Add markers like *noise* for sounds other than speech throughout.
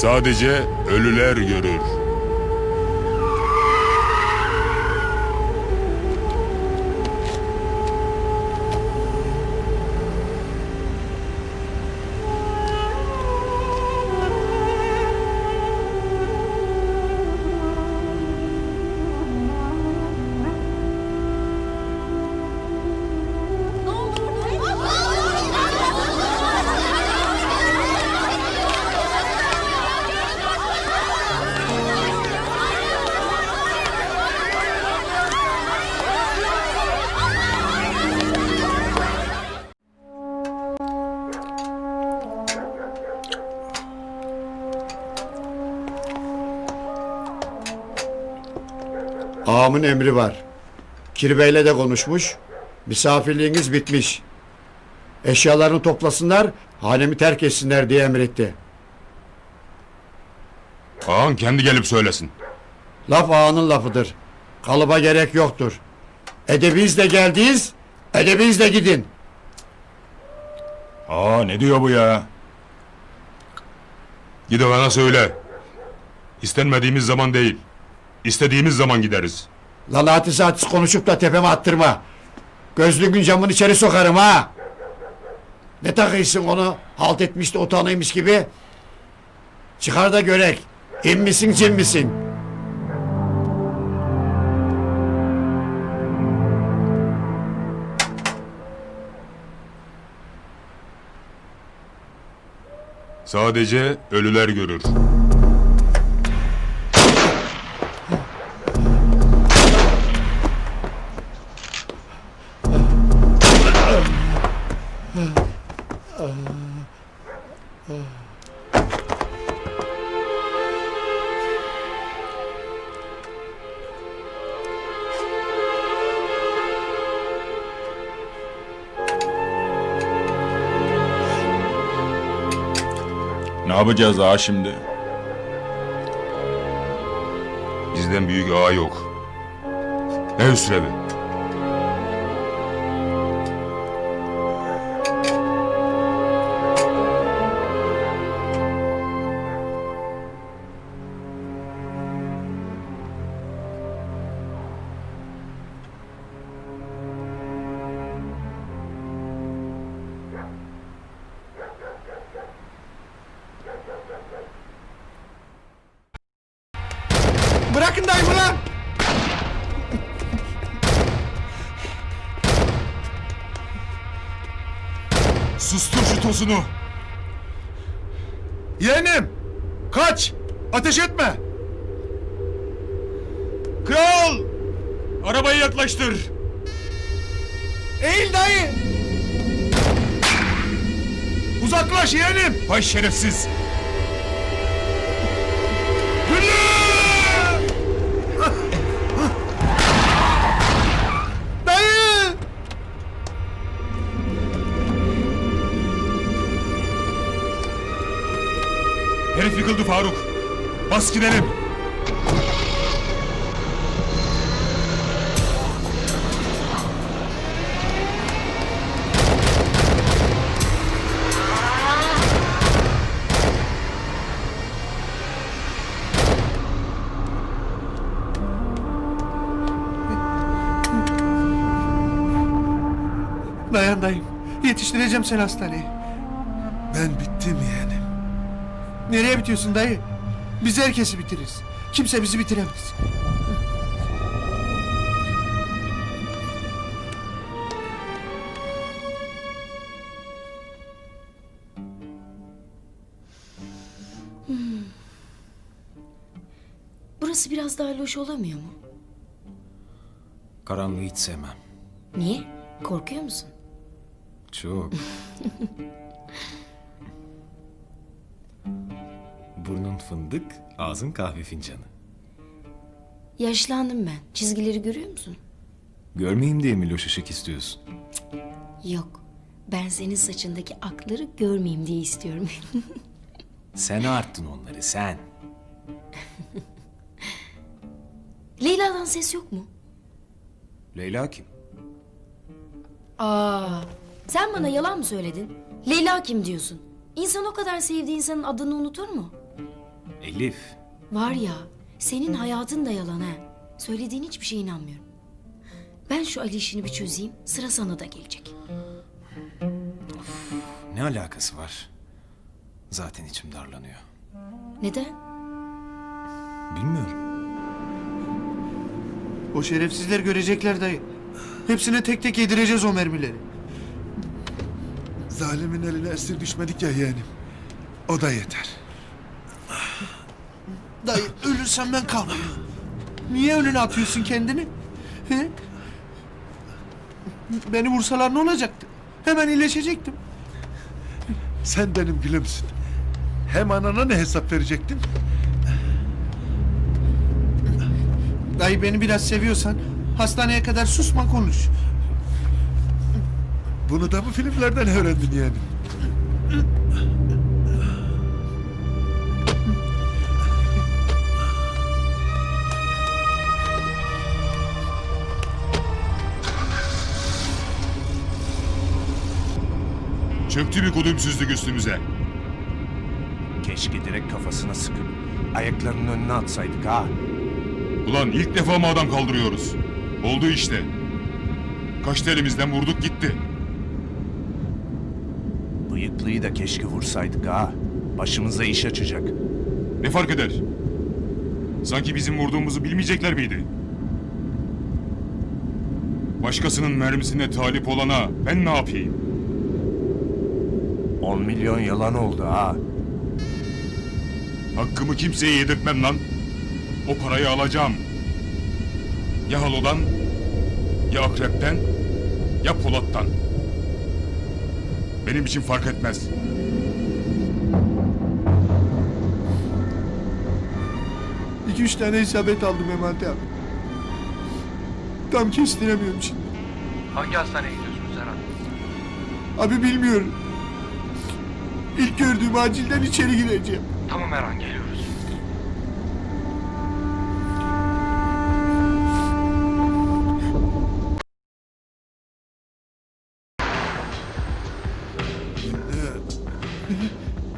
Sadece ölüler görür. Ağamın emri var. Kirbeyle de konuşmuş. Misafirliğiniz bitmiş. Eşyalarını toplasınlar, hanemi terk etsinler diye emretti. Ağan kendi gelip söylesin. Laf ağanın lafıdır. Kalıba gerek yoktur. Edebinizle geldiyiz, edebinizle gidin. Aa ne diyor bu ya? Gide bana söyle. İstenmediğimiz zaman değil. İstediğimiz zaman gideriz. Lan atis atis konuşup da tepeme attırma. Gözlüğün camın içeri sokarım ha. Ne takıyorsun onu halt etmiş de utanıymış gibi. Çıkar da görek. İn misin cin misin? Sadece ölüler görür. Ne yapacağız ağa şimdi? Bizden büyük ağa yok. Ne Hüsrevi? Bırakın dayımı lan! Sustur şu tosunu. Yeğenim! Kaç! Ateş etme! Kral! Arabayı yaklaştır. Eğil dayı! Uzaklaş yeğenim! Vay şerefsiz. Yıkıldı Faruk. Bas gidelim. Dayan dayım. Yetiştireceğim seni hastaneye. Nereye bitiyorsun dayı? Biz herkesi bitiririz. Kimse bizi bitiremez. Burası biraz daha loş olamıyor mu? Karanlığı hiç sevmem. Niye? Korkuyor musun? Çok. *laughs* Burnun fındık, ağzın kahve fincanı. Yaşlandım ben. Çizgileri görüyor musun? Görmeyeyim diye mi loş ışık istiyorsun? Yok. Ben senin saçındaki akları görmeyeyim diye istiyorum. *laughs* Sen arttın onları sen. *laughs* Leyla'dan ses yok mu? Leyla kim? Aa, sen bana yalan mı söyledin? Leyla kim diyorsun? İnsan o kadar sevdiği insanın adını unutur mu? Elif. Var ya, senin hayatın da yalan ha. Söylediğin hiçbir şeye inanmıyorum. Ben şu Ali işini bir çözeyim, sıra sana da gelecek. Ne alakası var? Zaten içim darlanıyor. Neden? Bilmiyorum. O şerefsizler görecekler dayı. Hepsine tek tek yedireceğiz o mermileri. Zalimin eline esir düşmedik ya yeğenim. O da yeter. Dayı ölürsem ben kalmam. Niye önüne atıyorsun kendini? He? Beni vursalar ne olacaktı? Hemen iyileşecektim. Sen benim gülümsün. Hem anana ne hesap verecektin? Dayı beni biraz seviyorsan hastaneye kadar susma konuş. Bunu da mı filmlerden öğrendin yeğenim? Çöktü bir kudümsüzlük üstümüze. Keşke direkt kafasına sıkıp ayaklarının önüne atsaydık ha. Ulan ilk defa mı adam kaldırıyoruz? Oldu işte. Kaçtı elimizden vurduk gitti. Bıyıklıyı da keşke vursaydık ha. Başımıza iş açacak. Ne fark eder? Sanki bizim vurduğumuzu bilmeyecekler miydi? Başkasının mermisine talip olana ben ne yapayım? 10 milyon yalan oldu ha. Hakkımı kimseye yedirtmem lan. O parayı alacağım. Ya halodan, ya akrepten, ya polattan. Benim için fark etmez. İki üç tane isabet aldım Memati abi. Tam kestiremiyorum şimdi. Hangi hastaneye gidiyorsunuz Erhan? Abi bilmiyorum. İlk gördüğüm acilden içeri gireceğim. Tamam Erhan geliyoruz.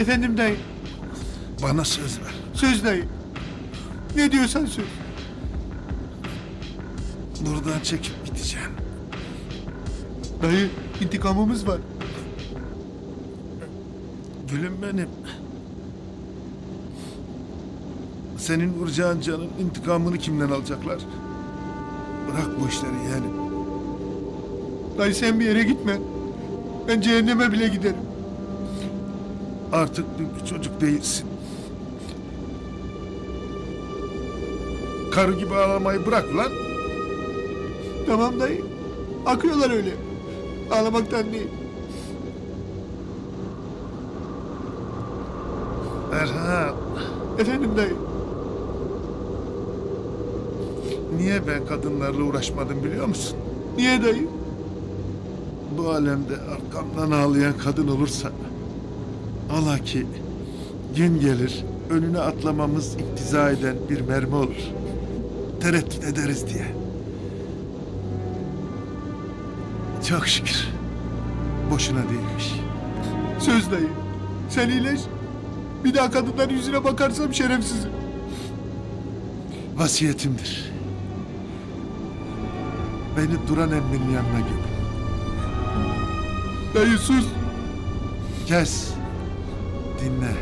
Efendim dayı. Bana söz ver. Söz dayı. Ne diyorsan söz. Buradan çekip gideceğim. Dayı intikamımız var. Gülüm benim. Senin vuracağın canın intikamını kimden alacaklar? Bırak bu işleri yeğenim. Dayı sen bir yere gitme. Ben cehenneme bile giderim. Artık bir çocuk değilsin. Karı gibi ağlamayı bırak lan. Tamam dayı. Akıyorlar öyle. Ağlamaktan değil. Erhan, Efendim dayı. niye ben kadınlarla uğraşmadım biliyor musun? Niye dayı? Bu alemde arkamdan ağlayan kadın olursa... ...ola ki gün gelir önüne atlamamız iktiza eden bir mermi olur. Tereddüt ederiz diye. Çok şükür. Boşuna değilmiş. Söz dayı. Sen iyileş. Bir daha kadınların yüzüne bakarsam şerefsizim. Vasiyetimdir. Beni Duran emminin yanına götür. Dayı sus. Kes. Dinle.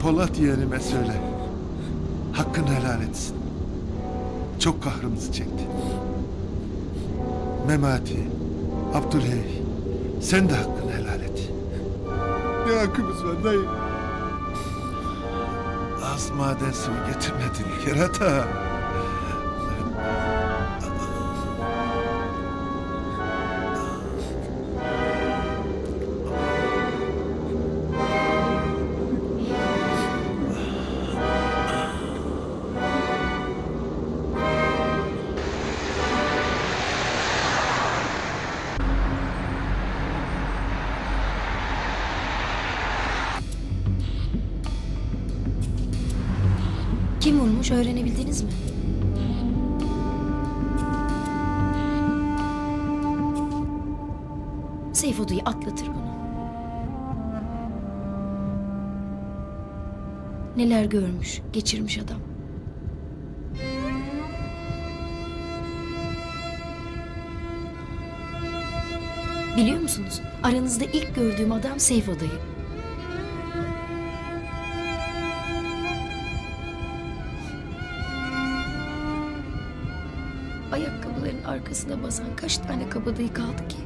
Polat yeğenime söyle. Hakkını helal etsin. Çok kahrımızı çekti. Memati, Abdülhey, sen de hakkını helal. Ne hakkımız var dayı? Az maden suyu getirmedin kerata. Vurmuş öğrenebildiniz mi? Seyfo dayı atlatır bunu. Neler görmüş, geçirmiş adam. Biliyor musunuz? Aranızda ilk gördüğüm adam Seyfo dayı. Arkasına basan kaç tane kabadayı kaldı ki?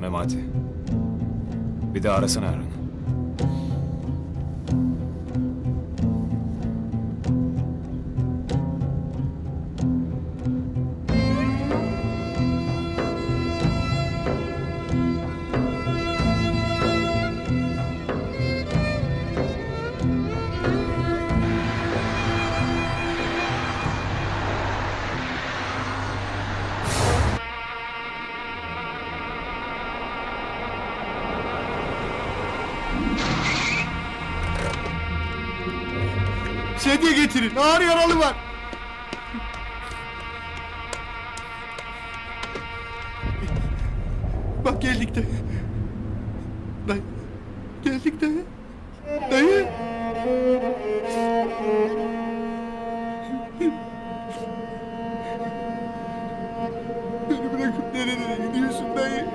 Memati. Bir de arasana Erhan'ı. Getirin. Ağır yaralı var. Bak geldik de. Dayı. Geldik dayı. Dayı. Beni bırakıp nerelere gidiyorsun dayı?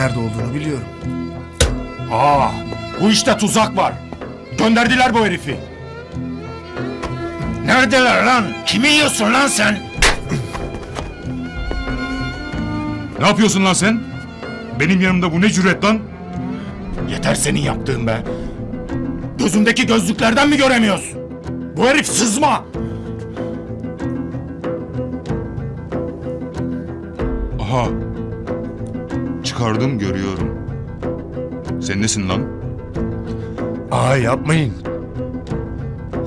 Nerede olduğunu biliyorum. Aa, bu işte tuzak var. Gönderdiler bu herifi. Neredeler lan? Kimi yiyorsun lan sen? Ne yapıyorsun lan sen? Benim yanımda bu ne cüret lan? Yeter senin yaptığın be. Gözümdeki gözlüklerden mi göremiyorsun? Bu herif sızma. Aha. Çıkardım görüyorum. Sen nesin lan? Aa yapmayın.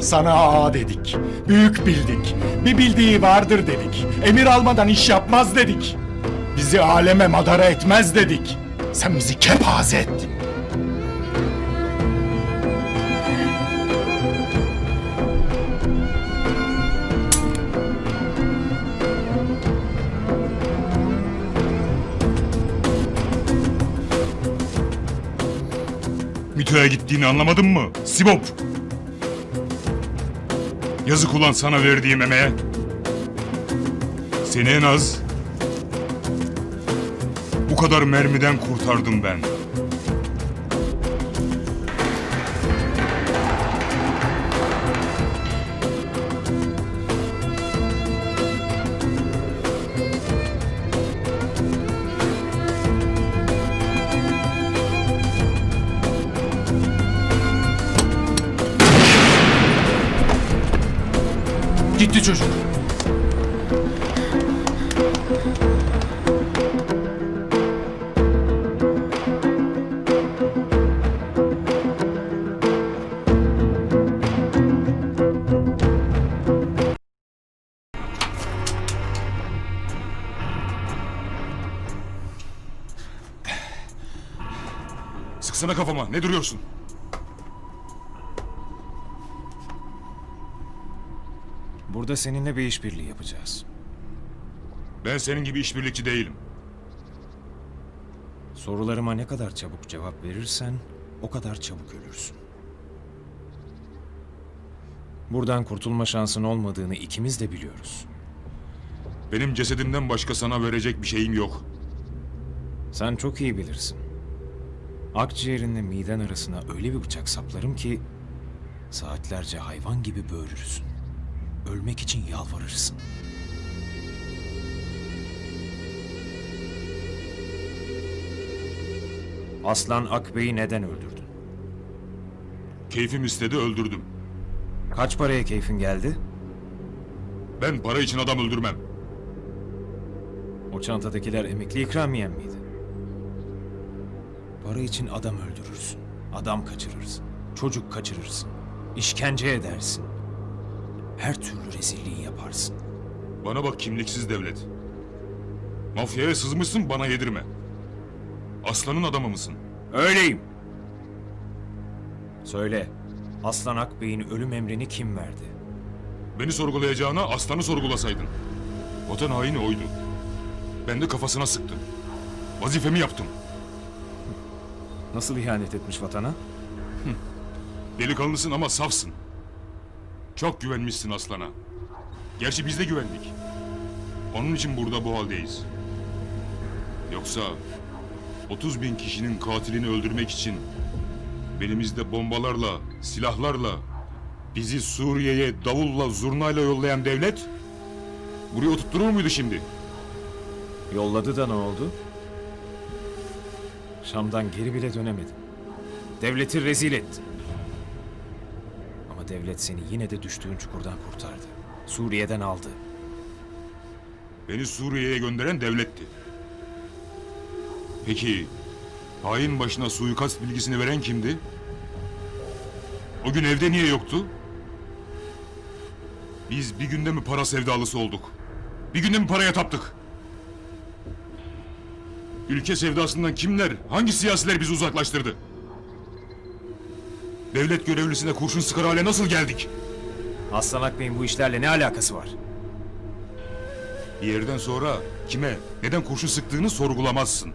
Sana ağa dedik. Büyük bildik. Bir bildiği vardır dedik. Emir almadan iş yapmaz dedik. Bizi aleme madara etmez dedik. Sen bizi kepaze ettin. MİTÖ'ye gittiğini anlamadın mı? Sibop! Yazık ulan sana verdiğim emeğe. Seni en az... Bu kadar mermiden kurtardım ben. Sıksana kafama. Ne duruyorsun? Burada seninle bir işbirliği yapacağız. Ben senin gibi işbirlikçi değilim. Sorularıma ne kadar çabuk cevap verirsen o kadar çabuk ölürsün. Buradan kurtulma şansın olmadığını ikimiz de biliyoruz. Benim cesedimden başka sana verecek bir şeyim yok. Sen çok iyi bilirsin. Akciğerinle miden arasına öyle bir bıçak saplarım ki saatlerce hayvan gibi böğürürsün. Ölmek için yalvarırsın. Aslan Akbey'i neden öldürdün? Keyfim istedi öldürdüm. Kaç paraya keyfin geldi? Ben para için adam öldürmem. O çantadakiler emekli ikramiyen miydi? Para için adam öldürürsün. Adam kaçırırsın. Çocuk kaçırırsın. işkence edersin. Her türlü rezilliği yaparsın. Bana bak kimliksiz devlet. Mafyaya sızmışsın bana yedirme. Aslanın adamı mısın? Öyleyim. Söyle. Aslan Akbey'in ölüm emrini kim verdi? Beni sorgulayacağına aslanı sorgulasaydın. Vatan haini oydu. Ben de kafasına sıktım. Vazifemi yaptım. Nasıl ihanet etmiş vatana? Delikanlısın ama safsın. Çok güvenmişsin aslana. Gerçi biz de güvendik. Onun için burada bu haldeyiz. Yoksa 30 bin kişinin katilini öldürmek için belimizde bombalarla, silahlarla bizi Suriye'ye davulla, zurnayla yollayan devlet buraya oturtturur muydu şimdi? Yolladı da ne oldu? Şam'dan geri bile dönemedin. Devleti rezil ettin. Ama devlet seni yine de düştüğün çukurdan kurtardı. Suriye'den aldı. Beni Suriye'ye gönderen devletti. Peki hain başına suikast bilgisini veren kimdi? O gün evde niye yoktu? Biz bir günde mi para sevdalısı olduk? Bir günde mi paraya taptık? Ülke sevdasından kimler, hangi siyasiler bizi uzaklaştırdı? Devlet görevlisine kurşun sıkar hale nasıl geldik? Aslan Akbey'in bu işlerle ne alakası var? Bir yerden sonra kime, neden kurşun sıktığını sorgulamazsın.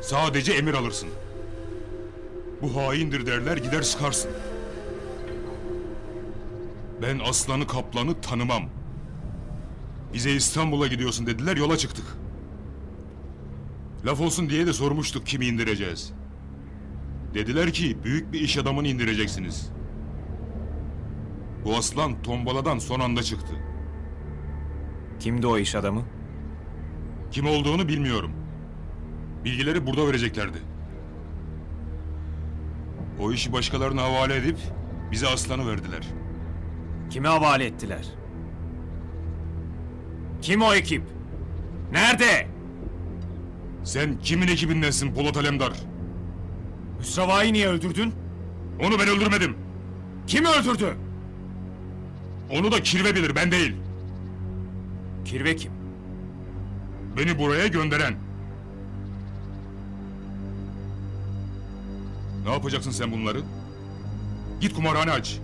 Sadece emir alırsın. Bu haindir derler gider sıkarsın. Ben aslanı kaplanı tanımam. Bize İstanbul'a gidiyorsun dediler yola çıktık. Laf olsun diye de sormuştuk kimi indireceğiz. Dediler ki büyük bir iş adamını indireceksiniz. Bu aslan tombaladan son anda çıktı. Kimdi o iş adamı? Kim olduğunu bilmiyorum. Bilgileri burada vereceklerdi. O işi başkalarına havale edip bize aslanı verdiler. Kime havale ettiler? Kim o ekip? Nerede? Sen kimin ekibindensin Polat Alemdar? Hüsrava'yı niye öldürdün? Onu ben öldürmedim. Kim öldürdü? Onu da kirve bilir ben değil. Kirve kim? Beni buraya gönderen. Ne yapacaksın sen bunları? Git kumarhane aç.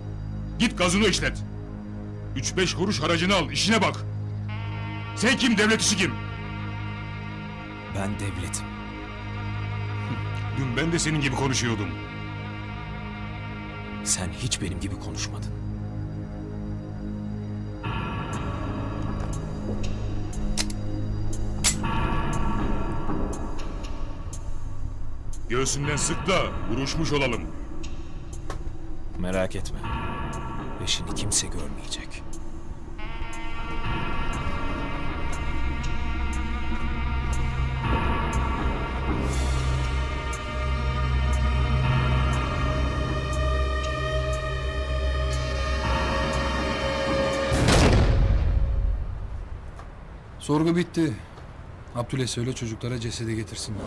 Git gazını işlet. Üç beş kuruş haracını al, işine bak. Sen kim, devlet işi kim? Ben devletim. Dün ben de senin gibi konuşuyordum. Sen hiç benim gibi konuşmadın. Göğsünden sık da vuruşmuş olalım. Merak etme. Peşini kimse görmeyecek. Sorgu bitti. Abdül'e söyle çocuklara cesedi getirsinler.